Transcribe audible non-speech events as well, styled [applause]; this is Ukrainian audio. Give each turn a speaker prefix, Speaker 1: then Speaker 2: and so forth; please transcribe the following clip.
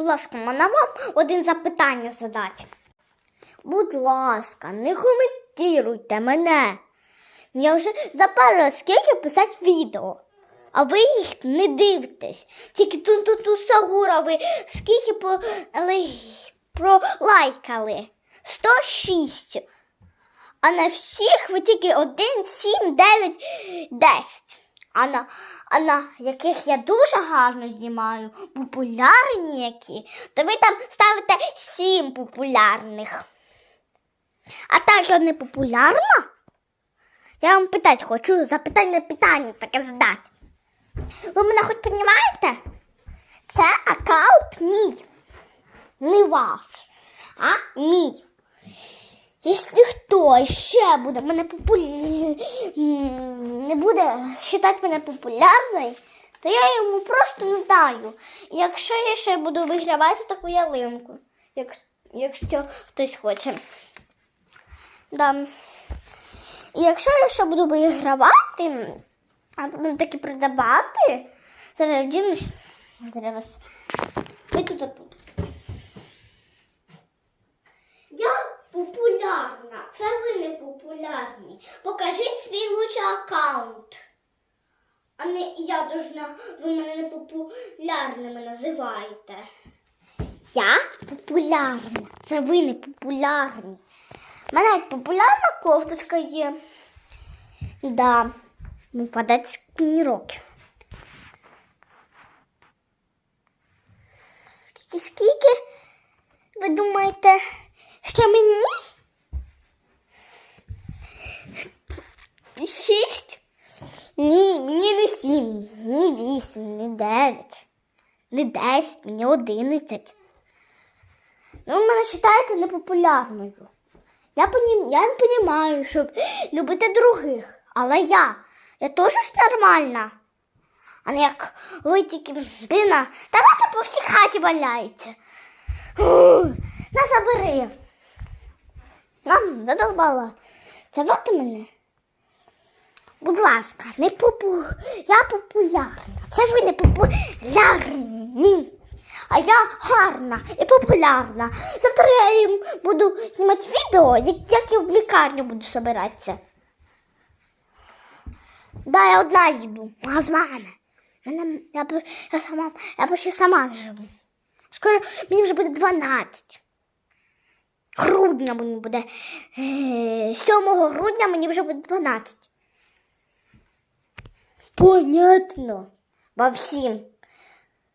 Speaker 1: Будь ласка, можна вам один запитання задати. Будь ласка, не коментуйте мене. Я вже запарила, скільки писати відео. А ви їх не дивитесь. Тільки тут тут у Сагура ви скільки по, пролайкали? 106. А на всіх ви тільки 1, 7, 9, 10. А на, а на яких я дуже гарно знімаю, популярні які, то ви там ставите 7 популярних. А так я не популярна? Я вам питати хочу, запитання питання таке задати. Ви мене хоч розумієте? Це аккаунт мій. Не ваш, а мій. Якщо ще буде мене популя... не буде вважати мене популярною, то я йому просто не даю. Якщо я ще буду вигравати таку ялинку, як... якщо хтось хоче. Да. І якщо я ще буду вигравати, а таки продавати, зараз дімось. Зараз. Ви тут. Я це ви не популярні. Покажіть свій лучший аккаунт. А не я должна, ви мене не популярними називаєте. Я популярна, це ви не популярні. У мене популярна кофточка є. Да, подать мені років. Скільки, скільки? Ви думаєте, що мені? Ні, мені не сім, ні вісім, ні дев'ять, не десять, мені одинадцять. Ну, мене вважаєте непопулярною. Я, понім... я не розумію, щоб [gasps] любити других, але я, я теж нормальна. А не як ви тільки, бліна, давайте по всій хаті валяється. На забери. Нам задовбала. Це вот мене. Будь ласка, не попу... Я популярна. Це ви не популярні. А я гарна і популярна. Завтра я їм буду знімати відео, як, я в лікарню буду збиратися. Да, я одна їду. А з мами. Мене, я, я, сама, я почти сама живу. Скоро мені вже буде 12. Грудня мені буде. е, 7 грудня мені вже буде 12. Понятно. Во всім.